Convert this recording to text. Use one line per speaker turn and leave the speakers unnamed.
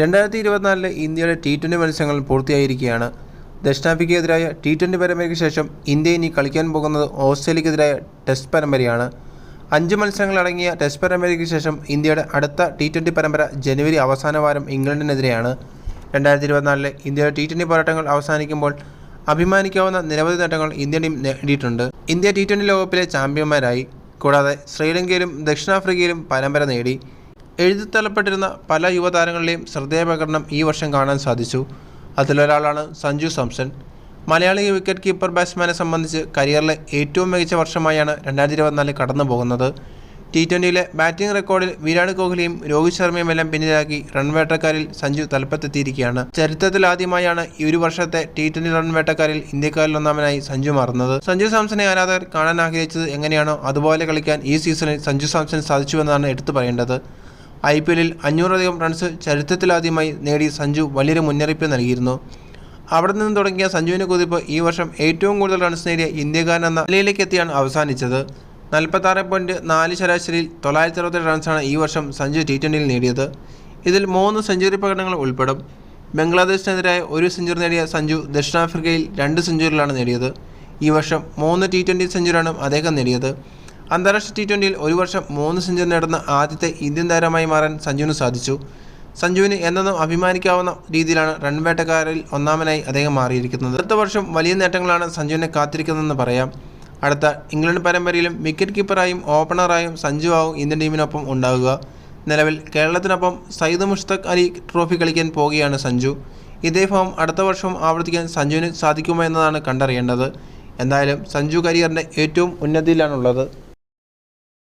രണ്ടായിരത്തി ഇരുപത്തിനാലിലെ ഇന്ത്യയുടെ ടി ട്വന്റി മത്സരങ്ങൾ പൂർത്തിയായിരിക്കുകയാണ്. ദക്ഷിണാഫ്രിക്കയ്ക്കെതിരായ ടി ട്വന്റി പരമ്പരയ്ക്ക് ശേഷം ഇന്ത്യ ഇനി കളിക്കാൻ പോകുന്നത് ഓസ്ട്രേലിയക്കെതിരായ ടെസ്റ്റ് പരമ്പരയാണ്. അഞ്ച് മത്സരങ്ങളടങ്ങിയ ടെസ്റ്റ് പരമ്പരയ്ക്ക് ശേഷം ഇന്ത്യയുടെ അടുത്ത ടി ട്വന്റി പരമ്പര ജനുവരി അവസാന വാരം ഇംഗ്ലണ്ടിനെതിരെയാണ്. രണ്ടായിരത്തി ഇരുപത്തിനാലിലെ ഇന്ത്യയുടെ ടി ട്വന്റി പോരാട്ടങ്ങൾ അവസാനിക്കുമ്പോൾ അഭിമാനിക്കാവുന്ന നിരവധി നേട്ടങ്ങൾ ഇന്ത്യൻ ടീം നേടിയിട്ടുണ്ട്. ഇന്ത്യ ടി ട്വന്റി ലോകകപ്പിലെ ചാമ്പ്യന്മാരായി. കൂടാതെ ശ്രീലങ്കയിലും ദക്ഷിണാഫ്രിക്കയിലും പരമ്പര നേടി. എഴുതിത്തള്ളപ്പെട്ടിരുന്ന പല യുവതാരങ്ങളുടെയും ശ്രദ്ധേയപകരണം ഈ വർഷം കാണാൻ സാധിച്ചു. അതിലൊരാളാണ് സഞ്ജു സാംസൺ. മലയാളി വിക്കറ്റ് കീപ്പർ ബാറ്റ്സ്മാനെ സംബന്ധിച്ച് കരിയറിലെ ഏറ്റവും മികച്ച വർഷമായാണ് രണ്ടായിരത്തി ഇരുപത്തിനാല് കടന്നു പോകുന്നത്. ടി ട്വന്റിയിലെ ബാറ്റിംഗ് റെക്കോർഡിൽ വിരാട് കോഹ്ലിയും രോഹിത് ശർമ്മയും എല്ലാം പിന്നിലാക്കി റൺവേട്ടക്കാരിൽ സഞ്ജു തലപ്പത്തെത്തിയിരിക്കുകയാണ്. ചരിത്രത്തിൽ ആദ്യമായാണ് ഈ ഒരു വർഷത്തെ ടി ട്വന്റി റൺവേട്ടക്കാരിൽ ഇന്ത്യക്കാരിൽ ഒന്നാമനായി സഞ്ജു മാറുന്നത്. സഞ്ജു സാംസനെ ആരാധകർ കാണാൻ ആഗ്രഹിച്ചത് എങ്ങനെയാണോ അതുപോലെ കളിക്കാൻ ഈ സീസണിൽ സഞ്ജു സാംസൺ സാധിച്ചുവെന്നാണ് എടുത്തു പറയേണ്ടത്. ഐ പി എല്ലിൽ അഞ്ഞൂറധികം റൺസ് ചരിത്രത്തിലാദ്യമായി നേടി സഞ്ജു വലിയൊരു മുന്നറിയിപ്പ് നൽകിയിരുന്നു. അവിടെ നിന്ന് തുടങ്ങിയ സഞ്ജുവിന്റെ കുതിപ്പ് ഈ വർഷം ഏറ്റവും കൂടുതൽ റൺസ് നേടിയ ഇന്ത്യക്കാരൻ എന്ന നിലയിലേക്ക് എത്തിയാണ് അവസാനിച്ചത്. നാൽപ്പത്താറ് പോയിന്റ് നാല് ശരാശരിയിൽ തൊള്ളായിരത്തി അറുപത്തേഴ് റൺസാണ് ഈ വർഷം സഞ്ജു ടി ട്വന്റിയിൽ നേടിയത്. ഇതിൽ മൂന്ന് സെഞ്ചുറി പ്രകടനങ്ങൾ ഉൾപ്പെടും. ബംഗ്ലാദേശിനെതിരായ ഒരു സെഞ്ചുറി നേടിയ സഞ്ജു ദക്ഷിണാഫ്രിക്കയിൽ രണ്ട് സെഞ്ചുറികളാണ് നേടിയത്. ഈ വർഷം മൂന്ന് ടി ട്വന്റി സെഞ്ചുറിയാണ് അദ്ദേഹം നേടിയത്. അന്താരാഷ്ട്ര ടി ട്വന്റിയിൽ ഒരു വർഷം മൂന്ന് സെഞ്ചുറി നേടുന്ന ആദ്യത്തെ ഇന്ത്യൻ താരമായി മാറാൻ സഞ്ജുവിന് സാധിച്ചു. സഞ്ജുവിന് എന്നെന്നും അഭിമാനിക്കാവുന്ന രീതിയിലാണ് റൺവേട്ടക്കാരിൽ ഒന്നാമനായി അദ്ദേഹം മാറിയിരിക്കുന്നത്. അടുത്ത വർഷം വലിയ നേട്ടങ്ങളാണ് സഞ്ജുവിനെ കാത്തിരിക്കുന്നതെന്ന് പറയാം. അടുത്ത ഇംഗ്ലണ്ട് പരമ്പരയിലും വിക്കറ്റ് കീപ്പറായും ഓപ്പണറായും സഞ്ജു ആവും ഇന്ത്യൻ ടീമിനൊപ്പം ഉണ്ടാവുക. നിലവിൽ കേരളത്തിനൊപ്പം സയ്യിദ് മുഷ്തഖ് അലി ട്രോഫി കളിക്കാൻ പോവുകയാണ് സഞ്ജു. ഇതേ ഫോം അടുത്ത വർഷവും ആവർത്തിക്കാൻ സഞ്ജുവിന് സാധിക്കുമോ എന്നതാണ് കണ്ടറിയേണ്ടത്. എന്തായാലും സഞ്ജു കരിയറിന്റെ ഏറ്റവും ഉന്നതിയിലാണുള്ളത്.